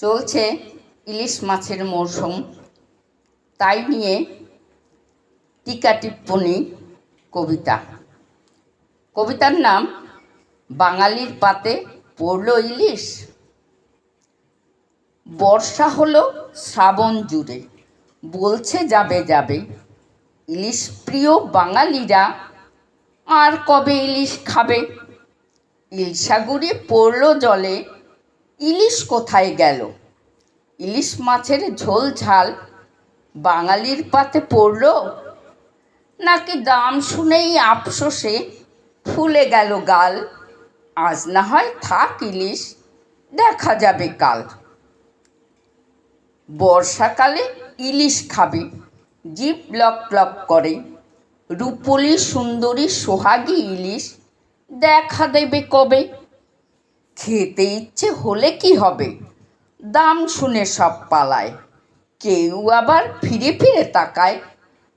চলছে ইলিশ মাছের মরশুম তাই নিয়ে টিকা টিপ্পনী কবিতা। কবিতার নাম, বাঙালির পাতে পড়ল ইলিশ। বর্ষা হলো শ্রাবণ জুড়ে, বলছে যাবে যাবে। ইলিশ প্রিয় বাঙালিরা আর কবে ইলিশ খাবে? ইলশাগুড়ি পড়ল জলে ইলিশ কোথায় গেল? ইলিশ মাছের ঝোল ঝাল বাঙালির পাতে পড়ল? নাকি দাম শুনেই আফসোসে ফুলে গেল গাল? আজ না হয় থাক ইলিশ, দেখা যাবে কাল। বর্ষাকালে ইলিশ খাবে জিভ লক লক করে। রূপলি সুন্দরী সোহাগী ইলিশ দেখা দেবে কবে? খেতে ইচ্ছে হলে কি হবে? দাম শুনে সব পালায়। কেউ আবার ফিরে ফিরে তাকায়,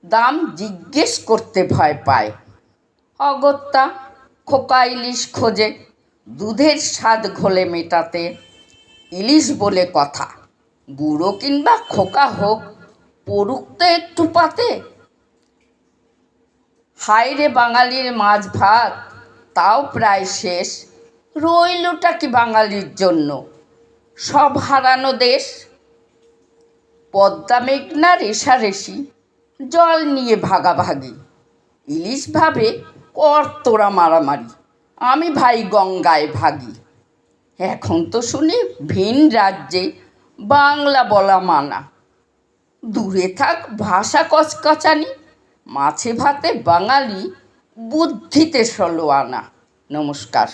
দাম জিজ্ঞেস করতে ভয় পায়। অগত্যা, খোকা ইলিশ খোঁজে, দুধের স্বাদ ঘোলে মেটাতে। ইলিশ বলে কথা বুড়ো কিংবা খোকা হোক পড়ুক তো একটু পাতে। হায়রে বাঙালির মাছ ভাত, তাও প্রায় শেষ। রইলটা কি বাঙালির জন্য? সব হারানো দেশ, পদ্মা মেঘনা রেশারেশি জল নিয়ে ভাগাভাগি। ইলিশ ভাবে কর তোরা মারামারি, আমি ভাই গঙ্গায় ভাগি। এখন তো শুনি ভিন রাজ্যে বাংলা বলা মানা। দূরে থাক ভাষা কচকচানি, মাছে ভাতে বাঙালি বুদ্ধিতে সলো আনা নমস্কার।